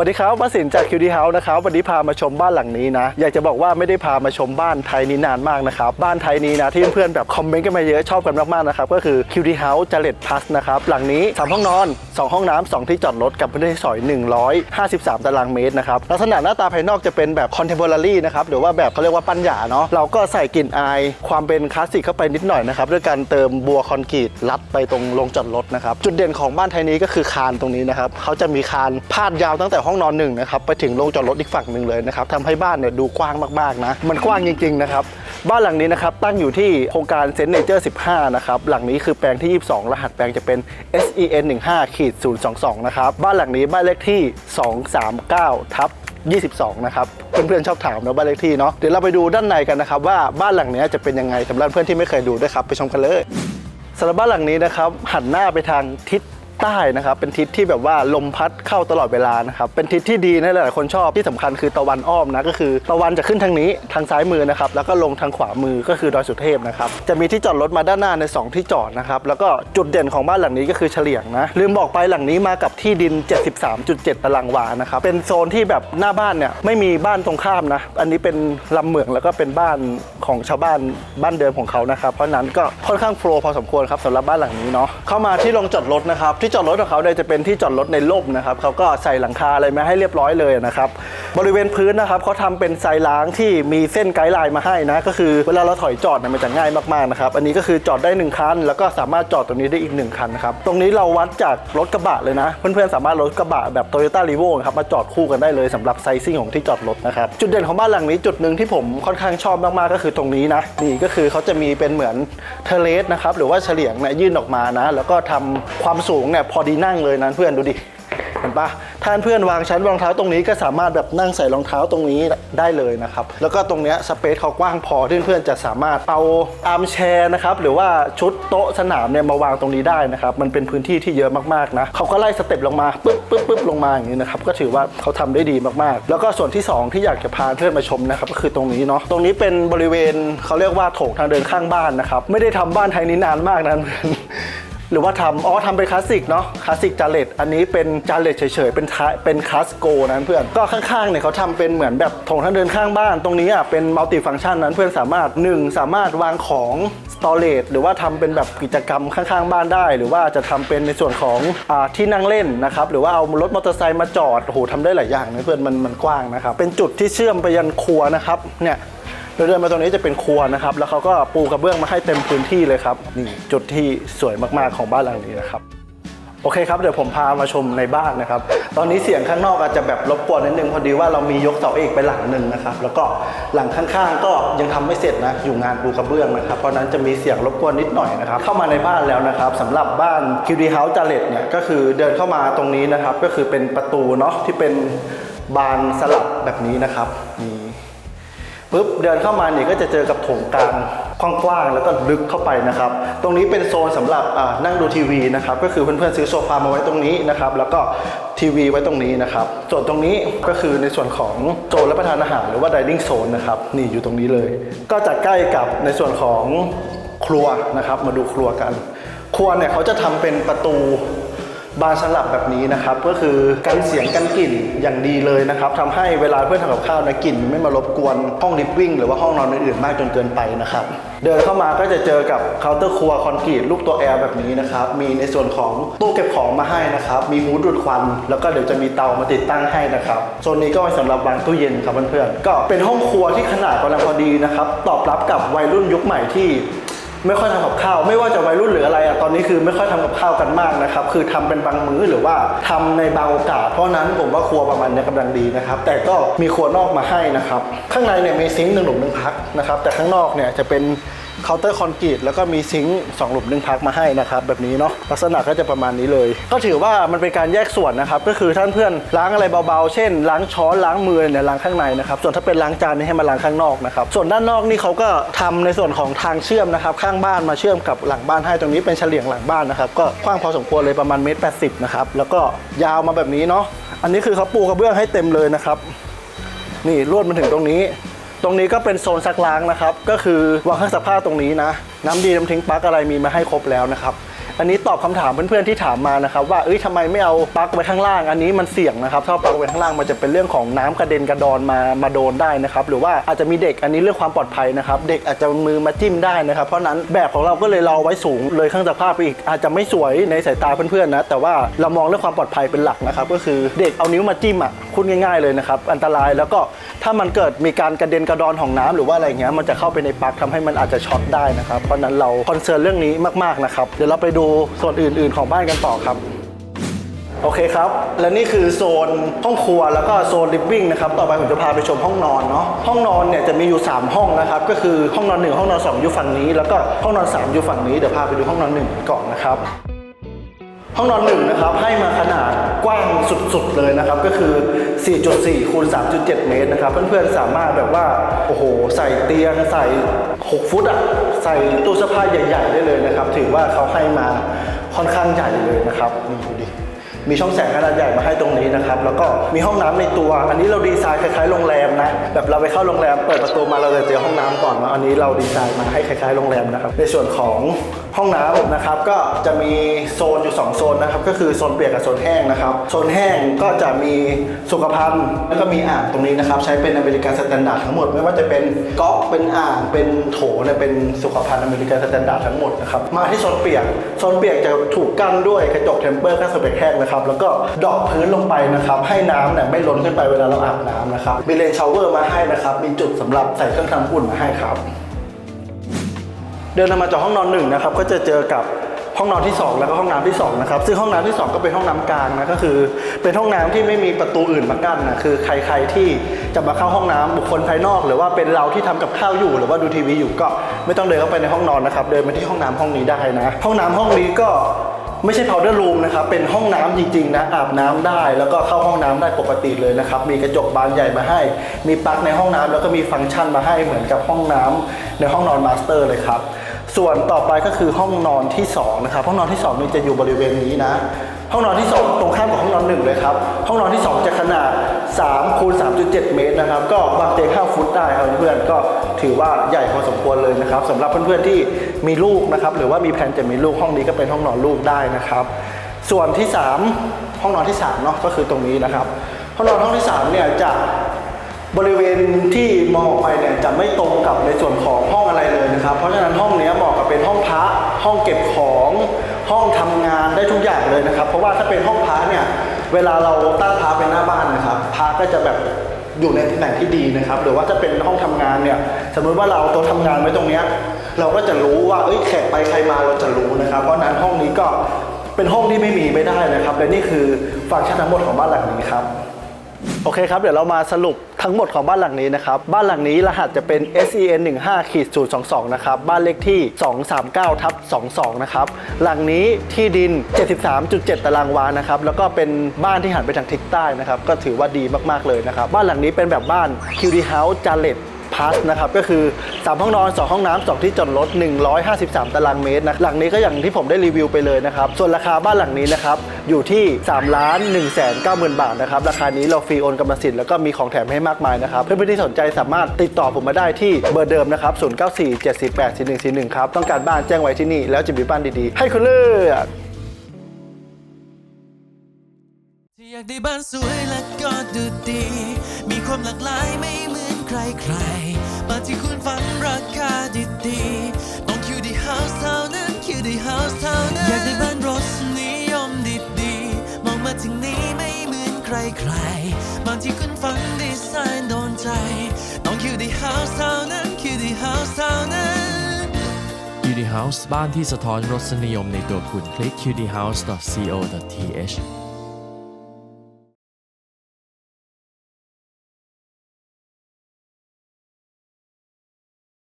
สวัสดีครับมาสินจากคิวดีเฮาส์นะครับวันนี้พามาชมบ้านหลังนี้นะ อยากจะบอกว่าไม่ได้พามาชมบ้านไทยนี้นานมากนะครับ บ้านไทยนี้นะที่เพื่อนๆแบบคอมเมนต์กันมาเยอะชอบกันมากๆนะครับ ก็คือคิวดีเฮาส์จเลตพลัสนะครับหลังนี้ 3 ห้องนอน 2 ห้องน้ำ2ที่จอดรถกับพื้นที่ซอย 153 ตารางเมตรนะครับลักษณะหน้าตาภายนอกจะเป็นแบบคอนเทม p o r a r y นะครับหรือว่าแบบเขาเรียกว่าปั้นหยาเนาะเราก็ใส่กลิ่นอายความเป็นคลาสสิกเข้าไปนิดหน่อยนะครับด้วยการเติมบัวคอนกรีตลัดไปตรงโรงจอดรถนะครับจุดเด่นของบ้านไทยนี้ก็คือคานตรงนี้นะครับเขาจะมีคานพาดยาวตั้งแต่ห้องนอนหนึ่งนะครับไปถึงโรงจอดรถอีกฝั่งหนึ่งเลยนะครับทำให้บ้านเนี่ยดูกว้างมากๆนะมันกว้างจริงๆนะครับบ้านหลังนี้นะครับตั้งอยู่ที่โครงการเซนเนเจอร์15นะครับหลังนี้คือแปลงที่ 22 รหัสแปลงจะเป็น SEN 15ขีด022นะครับบ้านหลังนี้บ้านเลขที่ 239ทับ22 นะครับ เพื่อนๆชอบถามนะบ้านเลขที่เนาะเดี๋ยวเราไปดูด้านในกันนะครับ ว่าบ้านหลังนี้จะเป็นยังไงสำหรับเพื่อนที่ไม่เคยดูด้วยครับ ไปชมกันเลยสำหรับบ้านหลังนี้นะครับหันหน้าไปทางทิศ ใต้นะครับเป็นทิศที่แบบว่าลมพัดเข้าตลอดเวลานะครับเป็นทิศที่ดีนะหลายๆคนชอบที่สำคัญคือตะวันอ้อมนะก็คือตะวันจะขึ้นทางนี้ทางซ้ายมือนะครับแล้วก็ลงทางขวามือก็คือดอยสุเทพนะครับจะมีที่จอดรถมาด้านหน้าใน 2 ที่จอดนะครับแล้วก็จุดเด่นของบ้านหลังนี้ก็คือเฉลียงนะลืมบอกไปหลังนี้มากับที่ดิน 73.7 ตารางวานะครับเป็นโซนที่แบบหน้าบ้านเนี่ยไม่มีบ้านตรงข้ามนะอันนี้เป็นลำเหมืองแล้วก็เป็นบ้านของชาวบ้านบ้านเดิมของเขานะครับเพราะนั้นก็ค่อนข้างโฟล์พอสมควรครับสำหรับบ้านหลังนี้เนาะเข้ามาที่โรงจอดรถนะครับที่จอดรถของเขาเนี่ยจะเป็นที่จอดรถในร่มนะครับเขาก็ใส่หลังคาอะไรมาให้เรียบร้อยเลยนะครับบริเวณพื้นนะครับเขาทำเป็นทรายล้างที่มีเส้นไกด์ไลน์มาให้นะก็คือเวลาเราถอยจอดเนี่ยมันจะง่ายมากๆนะครับอันนี้ก็คือจอดได้หนึ่งคัน แล้วก็สามารถจอดตรงนี้ได้อีกหนึ่งคันนะครับตรงนี้เราวัดจากรถกระบะเลยนะเพื่อนๆสามารถรถกระบะแบบ Toyota r e v o ครับมาจอดคู่กันได้เลยสำหรับไซซิ่งของที่จอดรถนะครับจุดเด่นของบ้านหลังนี้จุดหนึ่งที่ผมค่อนข้างชอบมากๆก็คือตรงนี้นะนี่ก็คือเขาจะมีเป็นเหมือนเทเลสนะครับหรือว่าเฉลียงเนี่ยยื่นออกมานะแล้วก็ทำความสูงเนี่ยพอดีนั่งเลยนะเพื่อนดูดิเห็นปะถ้าเพื่อนวางชั้นรองเท้าตรงนี้ก็สามารถแบบนั่งใส่รองเท้าตรงนี้ได้เลยนะครับ แล้วก็ตรงเนี้ยสเปซเขากว้างพอที่เพื่อนๆจะสามารถเอาอาร์มแชร์นะครับหรือว่าชุดโต๊ะสนามเนี่ยมาวางตรงนี้ได้นะครับ มันเป็นพื้นที่ที่เยอะมากๆนะเขาก็ไล่สเต็ปลงมาปึ๊บปึ๊บปึ๊บลงมาอย่างนี้นะครับก็ถือว่าเขาทำได้ดีมากๆ แล้วก็ส่วนที่สองที่อยากจะพาเพื่อนมาชมนะครับก็คือตรงนี้เนาะตรงนี้เป็นบริเวณเขาเรียกว่าโถงทางเดินข้างบ้านนะครับไม่ได้ทำบ้านไทยนี้นานมากนะเพื่อน หรือว่าทำอ๋อทำเป็นคลาสสิกเนาะคลาสสิกจาเลตอันนี้เป็นจาเลตเฉยๆ เป็นท้ายเป็นคลาสโกนะเพื่อนก็ข้างๆเนี่ยเขาทำเป็นเหมือนแบบถงทางเดินข้างบ้าน ตรงนี้อะเป็นมัลติฟัง c t ชันนั้นเพื่อนสามารถ 1 สามารถวางของสตอเรจหรือว่าทำเป็นแบบกิจกรรมข้างๆ บ้านได้ หรือว่าจะทำเป็นในส่วนของอาที่นั่งเล่นนะครับหรือว่าเอารถมอเตอร์ไซค์มาจอดโอ้โหทำได้หลายอย่างนะเพื่อนมันมันกว้างนะครับเป็นจุดที่เชื่อมไปยันครัวนะครับเนี่ย เราเดินมาตรงนี้จะเป็นครัวนะครับ แล้วเขาก็ปูกระเบื้องมาให้เต็มพื้นที่เลยครับนี่จุดที่สวยมากๆของบ้านหลังนี้นะครับโอเคครับเดี๋ยวผมพามาชมในบ้านนะครับ ตอนนี้เสียงข้างนอกอาจจะแบบรบกวนนิดนึงพอดีว่าเรามียกเสาเอกไปหลังหนึ่งนะครับ แล้วก็หลังข้างๆ ก็ยังทำไม่เสร็จนะอยู่งานปูกระเบื้องนะครับ เพราะนั้นจะมีเสียงรบกวนนิดหน่อยนะครับ เข้ามาในบ้านแล้วนะครับสำหรับบ้านคิวดีเฮาส์จาเลตเนี่ยก็คือเดินเข้ามาตรงนี้นะครับ ก็คือเป็นประตูเนาะที่เป็นบานสลับแบบนี้นะครับนี่ ปุ๊บเดินเข้ามาเนี่ยก็จะเจอกับโถงกลางกว้างๆแล้วก็ลึกเข้าไปนะครับ ตรงนี้เป็นโซนสำหรับนั่งดูทีวีนะครับ ก็คือเพื่อนๆซื้อโซฟามาไว้ตรงนี้นะครับ แล้วก็ทีวีไว้ตรงนี้นะครับ ส่วนตรงนี้ก็คือในส่วนของโซนรับประทานอาหารหรือว่า dining zone นะครับ นี่อยู่ตรงนี้เลย ก็จะใกล้กับในส่วนของครัวนะครับ มาดูครัวกัน ครัวเนี่ยเขาจะทำเป็นประตู บานสลับแบบนี้นะครับก็คือกันเสียงกันกลิ่นอย่างดีเลยนะครับทำให้เวลาเพื่อนทำกับข้าวนะกลิ่นไม่มารบกวนห้องลิฟวิ่งหรือว่าห้องนอนอื่นๆมากจนเกินไปนะครับเดินเข้ามาก็จะเจอกับเคาน์เตอร์ครัวคอนกรีตรูปตัวแอร์แบบนี้นะครับมีในส่วนของตู้เก็บของมาให้นะครับมีฮูดดูดควัน แล้วก็เดี๋ยวจะมีเตามาติดตั้งให้นะครับโซนนี้ก็ไว้สำหรับวางตู้เย็นครับเพื่อนๆก็เป็นห้องครัวที่ขนาดกำลังพอดีนะครับตอบรับกับวัยรุ่นยุคใหม่ที่ ไม่ค่อยทำกับข้าว ไม่ว่าจะวัยรุ่นหรืออะไรอะตอนนี้คือไม่ค่อยทำกับข้าวกันมากนะครับ คือทำเป็นบางมื้อหรือว่าทำในบางโอกาส เพราะนั้นผมว่าครัวประมาณเนี้ยกำลังดีนะครับ แต่ก็มีครัวนอกมาให้นะครับ ข้างในเนี่ยมีซิงค์หนึ่งหลุมหนึ่งพักนะครับ แต่ข้างนอกเนี่ยจะเป็น เคาน์เตอร์คอนกรีตแล้วก็มีซิงค์สองหลุมหนึ่งพักมาให้นะครับแบบนี้เนาะลักษณะก็จะประมาณนี้เลย ก็ถือว่ามันเป็นการแยกส่วนนะครับก็คือท่านเพื่อนล้างอะไรเบาๆ เช่น ล้างช้อนล้างมือเนี่ยล้างข้างในนะครับส่วนถ้าเป็นล้างจานนี่ให้มาล้างข้างนอกนะครับส่วนด้านนอกนี่เขาก็ทำในส่วนของทางเชื่อมนะครับข้างบ้านมาเชื่อมกับหลังบ้านให้ตรงนี้เป็นเฉลียงหลังบ้านนะครับก็กว้างพอสมควรเลยประมาณเมตรแปดสิบนะครับแล้วก็ยาวมาแบบนี้เนาะอันนี้คือเขาปูกระเบื้องให้เต็มเลยนะครับนี่ลวดมาถึงตรงนี้ ตรงนี้ก็เป็นโซนซักล้างนะครับ ก็คือวางเครื่องซักผ้าตรงนี้นะ น้ำดีน้ำทิ้งปลั๊กอะไรมีมาให้ครบแล้วนะครับ อันนี้ตอบคำถามเพื่อนๆที่ถามมานะครับว่าเอ้ยทำไมไม่เอาปลั๊กไว้ข้างล่าง อันนี้มันเสี่ยงนะครับถ้าปลั๊กไว้ข้างล่างมันจะเป็นเรื่องของน้ำกระเด็นกระดอนมามาโดนได้นะครับหรือว่าอาจจะมีเด็กอันนี้เรื่องความปลอดภัยนะครับเด็กอาจจะมือมาจิ้มได้นะครับเพราะนั้นแบบของเราก็เลยรอไว้สูงเลยเครื่องซักผ้าไปอีก อาจจะไม่สวยในสายตาเพื่อนๆนะแต่ว่าเรามองเรื่องความปลอดภัยเป็นหลักนะครับก็คือเด็กเอานิ้วมาจิ้มอะพูดง่าย ๆเลยนะครับอันตรายแล้วก็ถ้ามันเกิดมีการกระเด็นกระดอนของน้ำหรือว่าอะไรเงี้ยมันจะเข้าไปในปลั๊กทำให้มันอาจจะช็อตได้นะครับเพราะฉะนั้นเราคอนเซิร์นเรื่องนี้มากๆนะครับเดี๋ยวเราไปดูส่วนอื่น ๆ ของบ้านกันต่อครับ โอเคครับ และนี่คือโซนห้องครัวแล้วก็โซนลิฟวิ่งนะครับ ต่อไปผมจะพาไปชมห้องนอนเนาะ ห้องนอนเนี่ยจะมีอยู่ 3 ห้องนะครับ ก็คือห้องนอน 1 ห้องนอน 2 อยู่ฝั่งนี้ แล้วก็ห้องนอน 3 อยู่ฝั่งนี้ เดี๋ยวพาไปดูห้องนอน 1 ก่อนนะครับ ห้องนอนหนึ่งนะครับให้มาขนาดกว้างสุดๆเลยนะครับ ก็คือ 4.4 คูณ 3.7 เมตรนะครับ เพื่อนๆ สามารถแบบว่า โอ้โห ใส่เตียง ใส่ 6 ฟุตอะใส่ตู้เสื้อผ้าใหญ่ๆ ได้เลยนะครับ ถือว่าเขาให้มาค่อนข้างใหญ่เลยนะครับนี่ดูดิมีช่องแสงขนาดใหญ่มาให้ตรงนี้นะครับ แล้วก็มีห้องน้ำในตัว อันนี้เราดีไซน์คล้ายๆโรงแรมนะ แบบเราไปเข้าโรงแรมเปิดประตูมาเราจะเจอห้องน้ำก่อนนะอันนี้เราดีไซน์มาให้คล้ายๆโรงแรมนะครับ ในส่วนของห้องน้ำนะครับก็จะมีโซนอยู่ 2 โซนนะครับก็คือโซนเปียกกับโซนแห้งนะครับโซนแห้งก็จะมีสุขภัณฑ์แล้วก็มีอ่างตรงนี้นะครับใช้เป็นอเมริกันสแตนดาร์ดทั้งหมดไม่ว่าจะเป็นก๊อกเป็นอ่างเป็นโถเนี่ยเป็นสุขภัณฑ์อเมริกันสแตนดาร์ดทั้งหมดนะครับมาที่โซนเปียกโซนเปียกจะถูกกั้นด้วยกระจกเทมเปอร์กั้นสเปกแห้งนะครับแล้วก็ดอกพื้นลงไปนะครับให้น้ำเนี่ยไม่ล้นขึ้นไปเวลาเราอาบน้ำนะครับมีเลนชาวเวอร์มาให้นะครับมีจุดสำหรับใส่เครื่องทำอุ่นมาให้ครับ เดินทางมาจากห้องนอนหนึ่งนะครับก็จะเจอกับห้องนอนที่ 2 แล้วก็ห้องน้ำที่2นะครับซึ่งห้องน้ำที่ 2 ก็เป็นห้องน้ำกลางนะก็คือ เป็นห้องน้ำที่ไม่มีประตูอื่นมากั้นนะคือใครๆที่จะมาเข้าห้องน้ำบุคคลภายนอก หรือว่าเป็นเราที่ทำกับข้าวอยู่ หรือว่าดูทีวีอยู่ก็ไม่ต้องเดินเข้าไปในห้องนอนนะครับเดินมาที่ห้องน้ำห้องนี้ได้นะ ห้องน้ำห้องนี้ก็ไม่ใช่ powder room นะครับ เป็นห้องน้ำจริงๆนะ อาบน้ำได้ แล้วก็เข้าห้องน้ำได้ปกติเลยนะครับ มีกระจกบานใหญ่มาให้ มีปลั๊กในห้องน้ำแล้วก็มีฟังก์ชันมาให้เหมือนกับห้องน้ำในห้องนอนมาสเตอร์เลยครับ ส่วนต่อไปก็คือห้องนอนที่สองนะครับห้องนอนที่สองนี่จะอยู่บริเวณนี้นะห้องนอนที่ 2 ตรงข้ามกับห้องนอน1เลยครับห้องนอนที่ 2 จะขนาด3คูณ3.7 เมตรนะครับ ก็วางเตียง5ฟุตได้ครับเพื่อนๆก็ถือว่าใหญ่พอสมควรเลยนะครับสำหรับเพื่อนๆที่มีลูกนะครับหรือว่ามีแผนจะมีลูกห้องนี้ก็เป็นห้องนอนลูกได้นะครับ ส่วนที่ 3 ห้องนอนที่3เนาะก็คือตรงนี้นะครับห้องนอนห้องที่3เนี่ยจะ บริเวณที่มองออกไปเนี่ยจะไม่ตรงกับในส่วนของห้องอะไรเลยนะครับ เพราะฉะนั้นห้องนี้เหมาะกับเป็นห้องพระห้องเก็บของห้องทำงานได้ทุกอย่างเลยนะครับ เพราะว่าถ้าเป็นห้องพระเนี่ยเวลาเราตั้งพระเป็นหน้าบ้านนะครับพระก็จะแบบอยู่ในตำแหน่งที่ดีนะครับ หรือว่าถ้าเป็นห้องทำงานเนี่ยสมมติว่าเราโตัวทำงานไว้ตรงเนี้ยเราก็จะรู้ว่าเอ้ยแขกไปใครมาเราจะรู้นะครับ เพราะฉะนั้นห้องนี้ก็เป็นห้องที่ไม่มีไม่ได้นะครับ และนี่คือฟังก์ชันทั้งหมดของบ้านหลังนี้ครับ โอเคครับ เดี๋ยวเรามาสรุปทั้งหมดของบ้านหลังนี้นะครับ บ้านหลังนี้รหัสจะเป็น SEN 1 5ขีด022 นะครับ บ้านเลขที่ 239ทับ22 นะครับ หลังนี้ที่ดิน 73.7 ตารางวานะครับ แล้วก็เป็นบ้านที่หันไปทางทิศใต้นะครับ ก็ถือว่าดีมาก ๆ เลยนะครับ บ้านหลังนี้เป็นแบบบ้าน QD House จาเลต พัสนะครับก็คือ 3 ห้องนอน 2 ห้องน้ำ2ที่จอดรถ 153 ตารางเมตรนะหลังนี้ก็อย่างที่ผมได้รีวิวไปเลยนะครับส่วนราคาบ้านหลังนี้นะครับอยู่ที่3ล้าน1 9 0 0 0 0 บาทนะครับราคานี้เราฟรีโอนกรรมสิทธิ์แล้วก็มีของแถมให้มากมายนะครับเพื่อนๆที่สนใจสามารถติดต่อผมมาได้ที่เบอร์เดิมนะครับ0947484141ครับต้องการบ้านแจ้งไว้ที่นี่แล้วจะมีบ้านดีๆ ให้คุณเลือกที่อยากได้บ้านสวยและก็ดูดี มีความหลากหลายไม่ ใครใครๆบ้านที่คุณฝันราคาดีๆต้องคิวดีเฮาส์เท่านั้นคิวดีเฮาส์เท่านั้นอยากได้บ้านรสนิยมดีๆมองมาถึงนี้ไม่เหมือนใครใครบ้านที่คุณฝันดีไซน์โดนใจต้องคิวดีเฮาส์เท่านั้นคิวดีเฮาส์เท่านั้น QD House บ้านที่สะท้อนรสนิยมในตัวคุณคลิก qdhouse.co.th